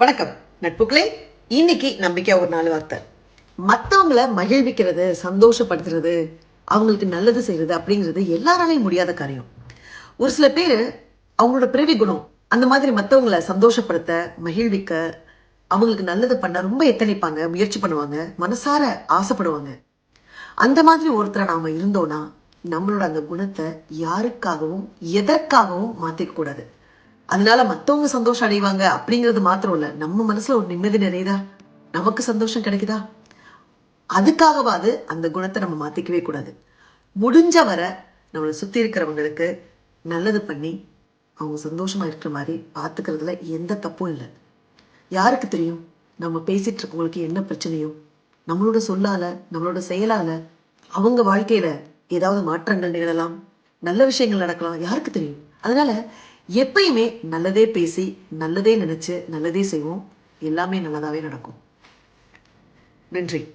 வணக்கம் நட்புகளே இன்னைக்கு நம்பிக்கை ஒரு நாலு வார்த்தை. மற்றவங்கள மகிழ்விக்கிறது சந்தோஷப்படுத்துறது அவங்களுக்கு நல்லது செய்யறது அப்படிங்கிறது எல்லாராலையும் முடியாத காரியம். ஒரு சில பேர் அவங்களோட பிறவி குணம் அந்த மாதிரி மற்றவங்கள சந்தோஷப்படுத்த மகிழ்விக்க அவங்களுக்கு நல்லது பண்ண ரொம்ப எத்தனைப்பாங்க முயற்சி பண்ணுவாங்க மனசார ஆசைப்படுவாங்க. அந்த மாதிரி ஒருத்தரை நாம் இருந்தோம்னா நம்மளோட அந்த குணத்தை யாருக்காகவும் எதற்காகவும் மாற்றிக்க கூடாது அதனால மற்றவங்க சந்தோஷம் அடைவாங்க அப்படிங்கிறது மாத்திரம் இல்ல. நம்ம மனசுல ஒரு நிம்மதி நிறையுதா? நமக்கு சந்தோஷம் கிடைக்குதா? அதுக்காகவாது அந்த குணத்தை நம்ம மாத்திக்கவே கூடாது. முடிஞ்ச வரை நம்மளை சுத்தி இருக்கிறவங்களுக்கு நல்லது பண்ணி அவங்க சந்தோஷமா இருக்கிற மாதிரி பார்த்துக்கிறதுல எந்த தப்பும் இல்லை. யாருக்கு தெரியும்? நம்ம பேசிட்டு இருக்கவங்களுக்கு என்ன பிரச்சனையோ நம்மளோட சொல்லால நம்மளோட செயலால அவங்க வாழ்க்கையில ஏதாவது மாற்றங்கள் நிகழலாம் நல்ல விஷயங்கள் நடக்கலாம். யாருக்கு தெரியும்? அதனால எப்பயுமே நல்லதே பேசி நல்லதே நினைச்சு நல்லதே செய்வோம். எல்லாமே நல்லதாவே நடக்கும். நன்றி.